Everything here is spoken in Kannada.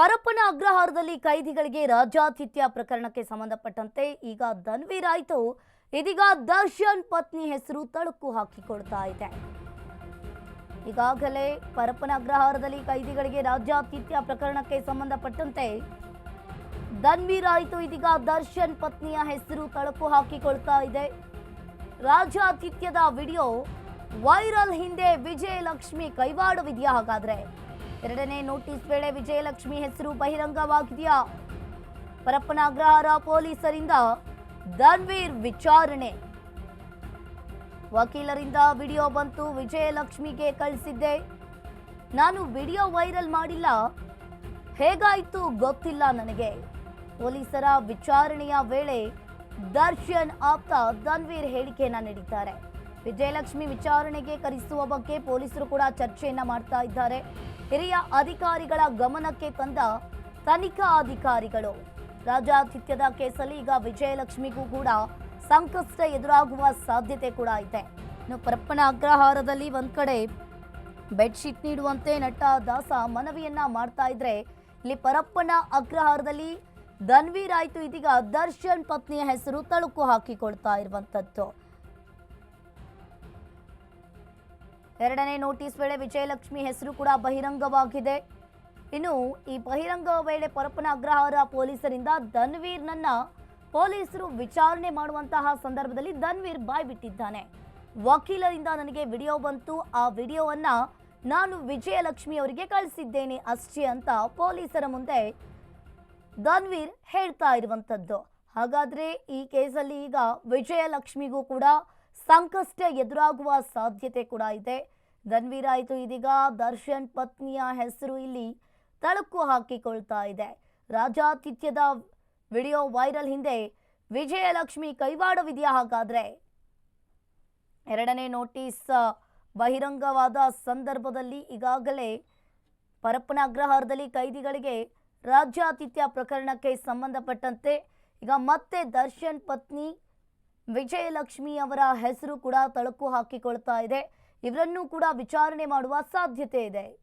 ಪರಪ್ಪನ ಅಗ್ರಹಾರದಲ್ಲಿ ಕೈದಿಗಳಿಗೆ ರಾಜ್ಯಾತಿಥ್ಯ ಪ್ರಕರಣಕ್ಕೆ ಸಂಬಂಧಪಟ್ಟಂತೆ ಈಗ ಧನ್ವೀರ್ ಆಯ್ತು. ಇದೀಗ ದರ್ಶನ್ ಪತ್ನಿ ಹೆಸರು ತಳುಕು ಹಾಕಿಕೊಳ್ತಾ ಇದೆ. ಈಗಾಗಲೇ ಪರಪ್ಪನ ಅಗ್ರಹಾರದಲ್ಲಿ ಕೈದಿಗಳಿಗೆ ರಾಜ್ಯಾತಿಥ್ಯ ಪ್ರಕರಣಕ್ಕೆ ಸಂಬಂಧಪಟ್ಟಂತೆ ಧನ್ವೀರ್ ಆಯ್ತು. ಇದೀಗ ದರ್ಶನ್ ಪತ್ನಿಯ ಹೆಸರು ತಳಕು ಹಾಕಿಕೊಳ್ತಾ ಇದೆ. ರಾಜ್ಯಾತಿಥ್ಯದ ವಿಡಿಯೋ ವೈರಲ್ ಹಿಂದೆ ವಿಜಯಲಕ್ಷ್ಮಿ ಕೈವಾಡವಿದೆಯಾ ಹಾಗಾದ್ರೆ ಎರಡನೇ ನೋಟಿಸ್ ವೇಳೆ ವಿಜಯಲಕ್ಷ್ಮಿ ಹೆಸರು ಬಹಿರಂಗವಾಗಿದೆಯಾ? ಪರಪ್ಪನ ಅಗ್ರಹಾರ ಪೊಲೀಸರಿಂದ ಧನ್ವೀರ್ ವಿಚಾರಣೆ. ವಕೀಲರಿಂದ ವಿಡಿಯೋ ಬಂತು ವಿಜಯಲಕ್ಷ್ಮಿಗೆ ಕಳಿಸಿದ್ದೆ. ನಾನು ವಿಡಿಯೋ ವೈರಲ್ ಮಾಡಿಲ್ಲ. ಹೇಗಾಯ್ತು ಗೊತ್ತಿಲ್ಲ ನನಗೆ. ಪೊಲೀಸರ ವಿಚಾರಣೆಯ ವೇಳೆ ದರ್ಶನ್ ಆಪ್ತ ಧನ್ವೀರ್ ಹೇಳಿಕೆಯನ್ನ ನೀಡಿದ್ದಾರೆ. ವಿಜಯಲಕ್ಷ್ಮಿ ವಿಚಾರಣೆಗೆ ಕರೆಸುವ ಬಗ್ಗೆ ಪೊಲೀಸರು ಕೂಡ ಚರ್ಚೆಯನ್ನ ಮಾಡ್ತಾ ಇದ್ದಾರೆ. ಹಿರಿಯ ಅಧಿಕಾರಿಗಳ ಗಮನಕ್ಕೆ ತಂದ ತನಿಖಾ ಅಧಿಕಾರಿಗಳು. ರಾಜಾತಿಥ್ಯದ ಕೇಸಲ್ಲಿ ಈಗ ವಿಜಯಲಕ್ಷ್ಮಿಗೂ ಕೂಡ ಸಂಕಷ್ಟ ಎದುರಾಗುವ ಸಾಧ್ಯತೆ ಕೂಡ ಇದೆ. ಇನ್ನು ಪರಪ್ಪನ ಅಗ್ರಹಾರದಲ್ಲಿ ಒಂದ್ ಕಡೆ ಬೆಡ್ಶೀಟ್ ನೀಡುವಂತೆ ನಟ ದಾಸ ಮನವಿಯನ್ನ ಮಾಡ್ತಾ ಇದ್ರೆ, ಇಲ್ಲಿ ಪರಪ್ಪನ ಅಗ್ರಹಾರದಲ್ಲಿ ಧನ್ವೀರ್ ಆಯ್ತು ಇದೀಗ ದರ್ಶನ್ ಪತ್ನಿಯ ಹೆಸರು ತಳುಕು ಹಾಕಿಕೊಳ್ತಾ ಇರುವಂತದ್ದು. ಎರಡನೇ ನೋಟಿಸ್ ವೇಳೆ ವಿಜಯಲಕ್ಷ್ಮಿ ಹೆಸರು ಕೂಡ ಬಹಿರಂಗವಾಗಿದೆ. ಇನ್ನು ಈ ಬಹಿರಂಗ ವೇಳೆ ಪರಪ್ಪನ ಅಗ್ರಹಾರ ಪೊಲೀಸರಿಂದ ಧನ್ವೀರ್ನನ್ನ ಪೊಲೀಸರು ವಿಚಾರಣೆ ಮಾಡುವಂತಹ ಸಂದರ್ಭದಲ್ಲಿ ಧನ್ವೀರ್ ಬಾಯ್ ಬಿಟ್ಟಿದ್ದಾನೆ ವಕೀಲರಿಂದ ನನಗೆ ವಿಡಿಯೋ ಬಂತು. ಆ ವಿಡಿಯೋವನ್ನ ನಾನು ವಿಜಯಲಕ್ಷ್ಮಿ ಅವರಿಗೆ ಕಳಿಸಿದ್ದೇನೆ ಅಷ್ಟೇ ಅಂತ ಪೊಲೀಸರ ಮುಂದೆ ಧನ್ವೀರ್ ಹೇಳ್ತಾ ಇರುವಂಥದ್ದು ಹಾಗಾದ್ರೆ ಈ ಕೇಸಲ್ಲಿ ಈಗ ವಿಜಯಲಕ್ಷ್ಮಿಗೂ ಕೂಡ ಸಂಕಷ್ಟ ಎದುರಾಗುವ ಸಾಧ್ಯತೆ ಕೂಡ ಇದೆ. ಧನ್ವೀರ್ ಆಯಿತು ಇದೀಗ ದರ್ಶನ್ ಪತ್ನಿಯ ಹೆಸರು ಇಲ್ಲಿ ತಳುಕು ಹಾಕಿಕೊಳ್ತಾ ಇದೆ. ರಾಜಾತಿಥ್ಯದ ವಿಡಿಯೋ ವೈರಲ್ ಹಿಂದೆ ವಿಜಯಲಕ್ಷ್ಮಿ ಕೈವಾಡವಿದೆಯಾ ಹಾಗಾದ್ರೆ? ಎರಡನೇ ನೋಟಿಸ್ ಬಹಿರಂಗವಾದ ಸಂದರ್ಭದಲ್ಲಿ ಈಗಾಗಲೇ ಪರಪ್ಪನ ಅಗ್ರಹಾರದಲ್ಲಿ ಕೈದಿಗಳಿಗೆ ರಾಜ್ಯಾತಿಥ್ಯ ಪ್ರಕರಣಕ್ಕೆ ಸಂಬಂಧಪಟ್ಟಂತೆ ಈಗ ಮತ್ತೆ ದರ್ಶನ್ ಪತ್ನಿ ವಿಜಯಲಕ್ಷ್ಮಿ ಅವರ ಹೆಸರು ಕೂಡ ತಳಕು ಹಾಕಿಕೊಳ್ತಾ ಇದೆ. ಇವರನ್ನು ಕೂಡ ವಿಚಾರಣೆ ಮಾಡುವ ಸಾಧ್ಯತೆ ಇದೆ.